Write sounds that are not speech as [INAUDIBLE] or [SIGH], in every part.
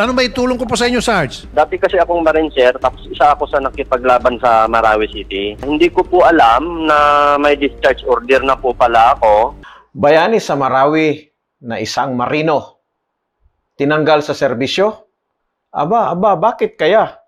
Ano ba itulong ko po sa inyo, Sarge? Dati kasi akong Marine sir, tapos isa ako sa nakipaglaban sa Marawi City. Hindi ko po alam na may discharge order na po pala ako. Bayani sa Marawi na isang marino tinanggal sa serbisyo? Aba, aba, bakit kaya?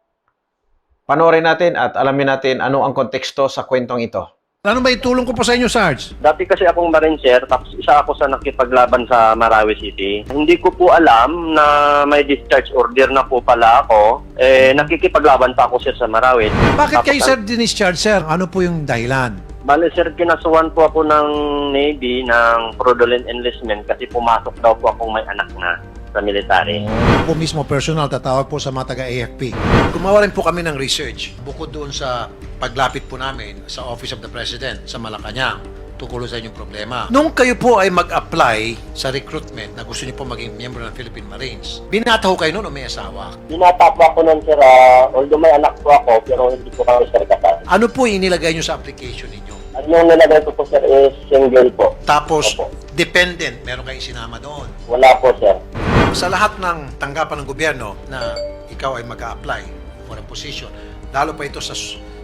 Panoorin natin at alamin natin ano ang konteksto sa kwentong ito. Ano ba itulong ko po sa inyo, Sarge? Dati kasi akong Marine sir, tapos isa ako sa nakipaglaban sa Marawi City. Hindi ko po alam na may discharge order na po pala ako. Eh, nakikipaglaban pa ako sir sa Marawi. Bakit Tapos kayo, ang- sir, discharge, sir? Ano po yung dahilan? Bale sir, kinasuhan po ako ng Navy ng fraudulent enlistment kasi pumasok daw po akong may anak na sa military. po mismo personal, tatawag po sa mga taga-AFP. Gumawa rin po kami ng research bukod doon sa paglapit po namin sa Office of the President sa Malacanang tungkol sa inyong problema. Nung kayo po ay mag-apply sa recruitment na gusto niyo po maging miyembro ng Philippine Marines, binata ho kayo noon o may asawa? Binata po ako nun sir, ah, although may anak po ako, pero hindi po kami sir. Ano po yung inilagay niyo sa application ninyo? At yung nilagay ko po sir is single po. Tapos, Opo. dependent, meron kayong sinama doon. Wala po sir. Sa lahat ng tanggapan ng gobyerno na ikaw ay mag-a-apply for a position, lalo pa ito sa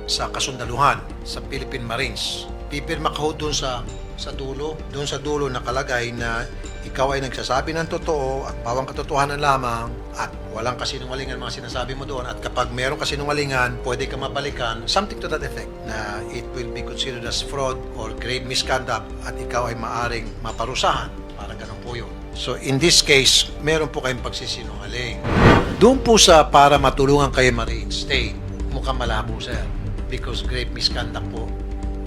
sa kasundaluhan sa Philippine Marines. Pipirma ka doon sa sa dulo, doon sa dulo nakalagay na ikaw ay nagsasabi ng totoo at pawang katotohanan lamang at walang kasinungalingan mga sinasabi mo doon at kapag meron kasinungalingan, pwede ka mabalikan, something to that effect na it will be considered as fraud or grave misconduct at ikaw ay maaring maparusahan. Parang ganun po yun. So in this case, meron po kayong pagsisinungaling. Doon po sa para matulungan kayo ma-reinstate, mukhang malabo sir. Because grave misconduct po,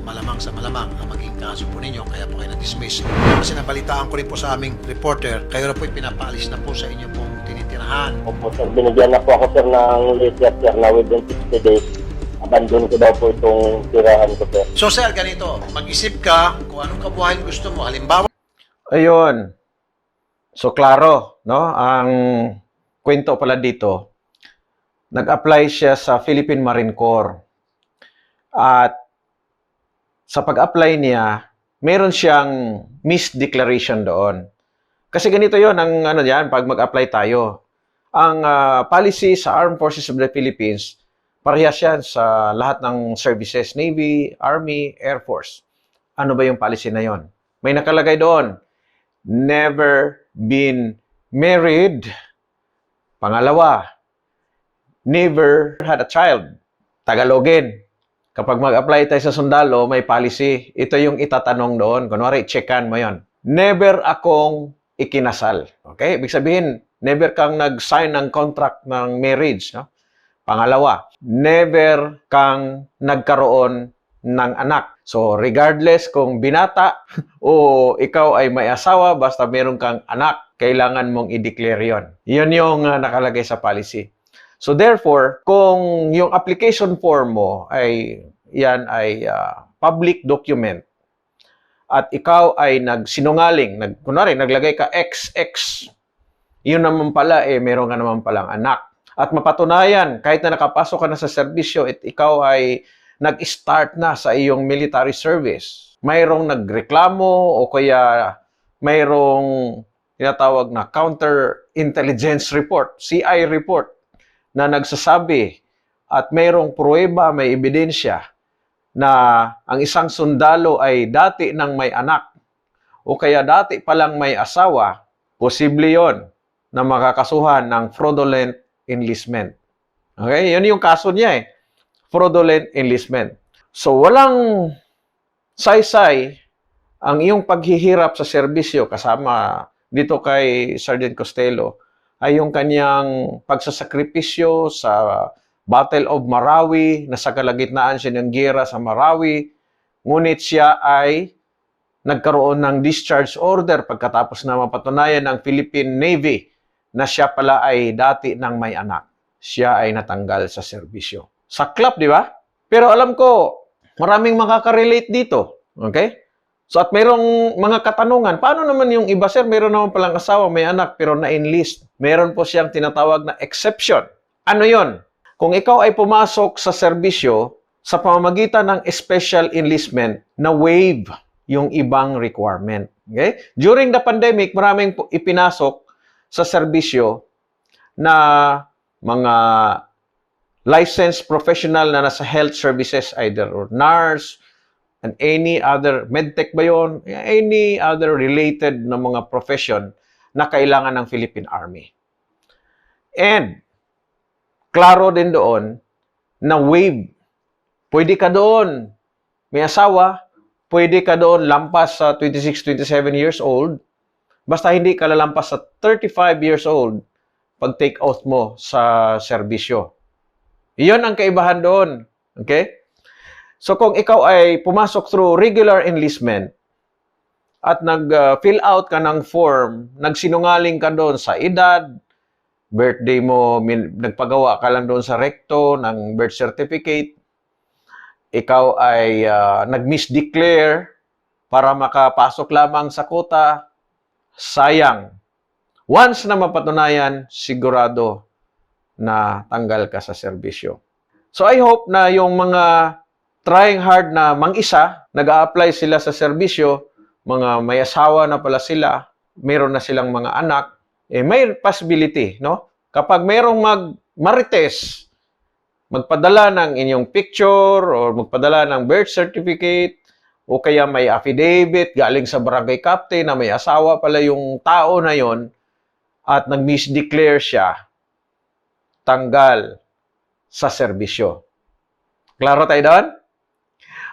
malamang sa malamang ang maging kaso po ninyo, kaya po kayo na-dismiss. Kasi nabalitaan ko rin po sa aming reporter, kayo na po pinapaalis na po sa inyo pong tinitirahan. Opo sir, binigyan na po ako sir ng letter sir na within 60 days. Abandon ko daw po itong tirahan ko sir. So sir, ganito, mag-isip ka kung anong kabuhayan gusto mo. Halimbawa, Ayun. So, klaro, no? Ang kwento pala dito, nag-apply siya sa Philippine Marine Corps. At sa pag-apply niya, meron siyang misdeclaration doon. Kasi ganito yon ang ano diyan pag mag-apply tayo. Ang ah, policy sa Armed Forces of the Philippines, parehas yan sa lahat ng services, Navy, Army, Air Force. Ano ba yung policy na yon? May nakalagay doon, never been married. Pangalawa, never had a child. Tagalogin. Kapag mag-apply tayo sa sundalo, may policy. Ito yung itatanong doon. Kunwari, checkan mo yon. Never akong ikinasal. Okay? Ibig sabihin, never kang nag-sign ng contract ng marriage. No? Pangalawa, never kang nagkaroon ng anak. So, regardless kung binata [LAUGHS] o ikaw ay may asawa, basta meron kang anak, kailangan mong i-declare yon. Yun yung uh, nakalagay sa policy. So, therefore, kung yung application form mo ay yan ay uh, public document at ikaw ay nagsinungaling, nag, kunwari, naglagay ka XX, yun naman pala, eh, meron ka naman palang anak. At mapatunayan, kahit na nakapasok ka na sa serbisyo at ikaw ay nag-start na sa iyong military service, mayroong nagreklamo o kaya mayroong tinatawag na counter intelligence report, CI report, na nagsasabi at mayroong pruweba, may ebidensya na ang isang sundalo ay dati nang may anak o kaya dati palang may asawa, posible yon na makakasuhan ng fraudulent enlistment. Okay? Yun yung kaso niya eh. Fraudulent enlistment. So, walang saysay ang iyong paghihirap sa serbisyo kasama dito kay Sergeant Costello ay yung kanyang pagsasakripisyo sa Battle of Marawi, na sa kalagitnaan siya ng gera sa Marawi, ngunit siya ay nagkaroon ng discharge order pagkatapos na mapatunayan ng Philippine Navy na siya pala ay dati ng may anak. Siya ay natanggal sa serbisyo. Saklap, di ba? Pero alam ko, maraming makaka-relate dito. Okay? So at mayroong mga katanungan, paano naman yung iba, sir, mayroon naman palang asawa, may anak, pero na-enlist. Meron po siyang tinatawag na exception. Ano yon? Kung ikaw ay pumasok sa serbisyo sa pamamagitan ng special enlistment na waive yung ibang requirement. Okay? During the pandemic, maraming ipinasok sa serbisyo na mga licensed professional na nasa health services, either or nurse, and any other, medtech ba yun? Any other related na mga profession na kailangan ng Philippine Army. And, klaro din doon na wave. Pwede ka doon. May asawa, pwede ka doon lampas sa 26, 27 years old. Basta hindi ka lalampas sa 35 years old pag take oath mo sa serbisyo. Iyon ang kaibahan doon. Okay? So kung ikaw ay pumasok through regular enlistment at nag-fill out ka ng form, nagsinungaling ka doon sa edad, birthday mo, nagpagawa ka lang doon sa recto ng birth certificate, ikaw ay ah, nag-misdeclare para makapasok lamang sa kota, sayang. Once na mapatunayan, sigurado na tanggal ka sa serbisyo. So I hope na yung mga trying hard na mang-isa, nag-a-apply sila sa serbisyo, mga may asawa na pala sila, meron na silang mga anak, eh may possibility, no? Kapag mayroong mag marites, magpadala ng inyong picture or magpadala ng birth certificate o kaya may affidavit galing sa barangay captain na may asawa pala yung tao na yon at nag-misdeclare siya, tanggal sa serbisyo. Klaro tayo doon?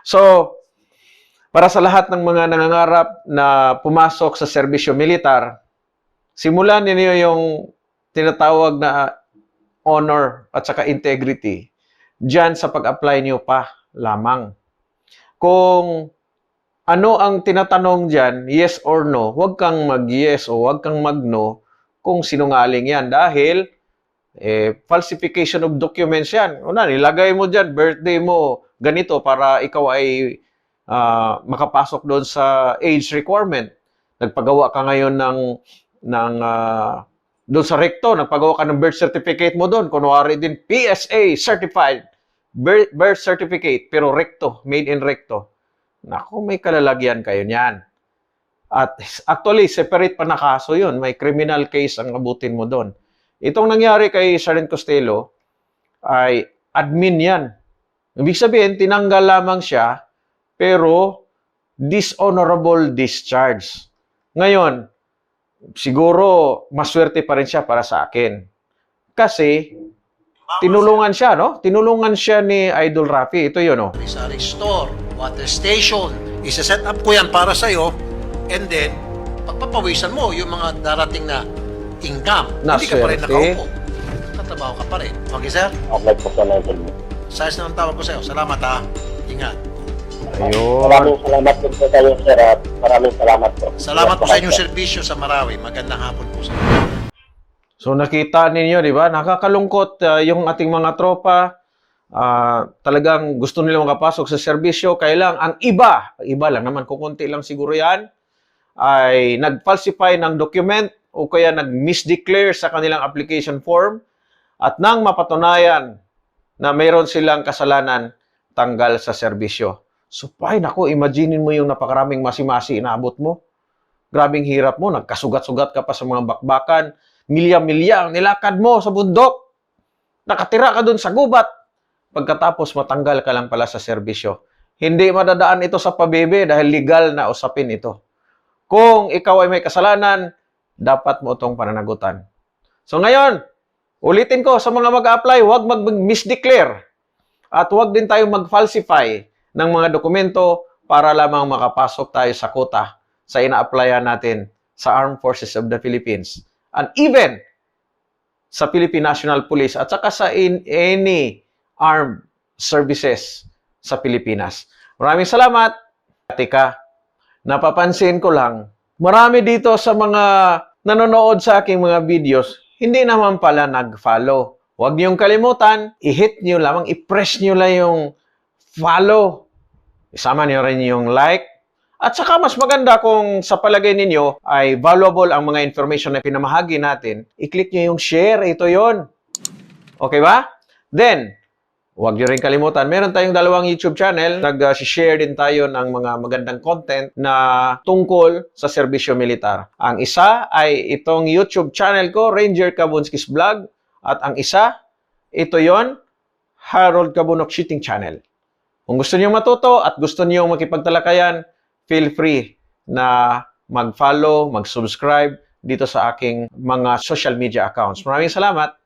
So, para sa lahat ng mga nangangarap na pumasok sa serbisyo militar, simulan ninyo yung tinatawag na honor at saka integrity dyan sa pag-apply niyo pa lamang. Kung ano ang tinatanong dyan, yes or no, huwag kang mag-yes o huwag kang mag-no kung sinungaling yan dahil eh, falsification of documents yan. Una, nilagay mo dyan, birthday mo, ganito para ikaw ay ah, makapasok doon sa age requirement. Nagpagawa ka ngayon ng ng ah, doon sa recto, nagpagawa ka ng birth certificate mo doon. Kunwari din, PSA certified birth, birth certificate, pero recto, made in recto. Naku, may kalalagyan kayo niyan. At actually, separate pa na kaso yun. May criminal case ang abutin mo doon. Itong nangyari kay Sergeant Costello ay admin yan. Ibig sabihin, tinanggal lamang siya, pero dishonorable discharge. Ngayon, siguro maswerte pa rin siya para sa akin. Kasi, tinulungan siya, no? Tinulungan siya ni Idol Rafi. Ito yun, no? Sari store, water station. Isa-set up ko yan para sa'yo. And then, pagpapawisan mo yung mga darating na income. Na Hindi ka pa rin nakaupo. Tatrabaho ka pa rin. Okay, sir? Okay po sa natin. Size na ang tawag ko sa'yo. Salamat, ha? Ingat. Ayun. Maraming salamat po sa kayo, sir. At maraming salamat po. Salamat po sa inyong serbisyo sa Marawi. Magandang hapon po sa inyo. So nakita ninyo, di ba? Nakakalungkot ah, yung ating mga tropa. Ah, talagang gusto nila makapasok sa serbisyo. Kaya lang, ang iba, iba lang naman, kukunti lang siguro yan, ay nag-falsify ng document o kaya nag-misdeclare sa kanilang application form at nang mapatunayan na mayroon silang kasalanan, tanggal sa serbisyo. So, ay, naku, imaginin mo yung napakaraming masi-masi inaabot mo. Grabing hirap mo, nagkasugat-sugat ka pa sa mga bakbakan, milya-milya ang nilakad mo sa bundok. Nakatira ka dun sa gubat. Pagkatapos matanggal ka lang pala sa serbisyo. Hindi madadaan ito sa pabebe dahil legal na usapin ito. Kung ikaw ay may kasalanan, dapat mo itong pananagutan. So ngayon, ulitin ko sa mga mag-apply, huwag mag-misdeclare. At huwag din tayo mag-falsify ng mga dokumento para lamang makapasok tayo sa kota sa ina-applyan natin sa Armed Forces of the Philippines. And even sa Philippine National Police at saka sa in any armed services sa Pilipinas. Maraming salamat. Tika, napapansin ko lang, marami dito sa mga nanonood sa aking mga videos, hindi naman pala nag-follow. Huwag niyong kalimutan, i-hit niyo lamang, i-press niyo lang yung follow. Isama niyo rin yung like. At saka mas maganda kung sa palagay ninyo ay valuable ang mga information na pinamahagi natin, i-click niyo yung share. Ito yon. Okay ba? Then, Huwag niyo rin kalimutan, meron tayong dalawang YouTube channel. Nag-share din tayo ng mga magandang content na tungkol sa serbisyo militar. Ang isa ay itong YouTube channel ko, Ranger Kabunskis Vlog. At ang isa, ito yon Harold Kabunok Shooting Channel. Kung gusto niyo matuto at gusto niyo makipagtalakayan, feel free na mag-follow, mag-subscribe dito sa aking mga social media accounts. Maraming salamat!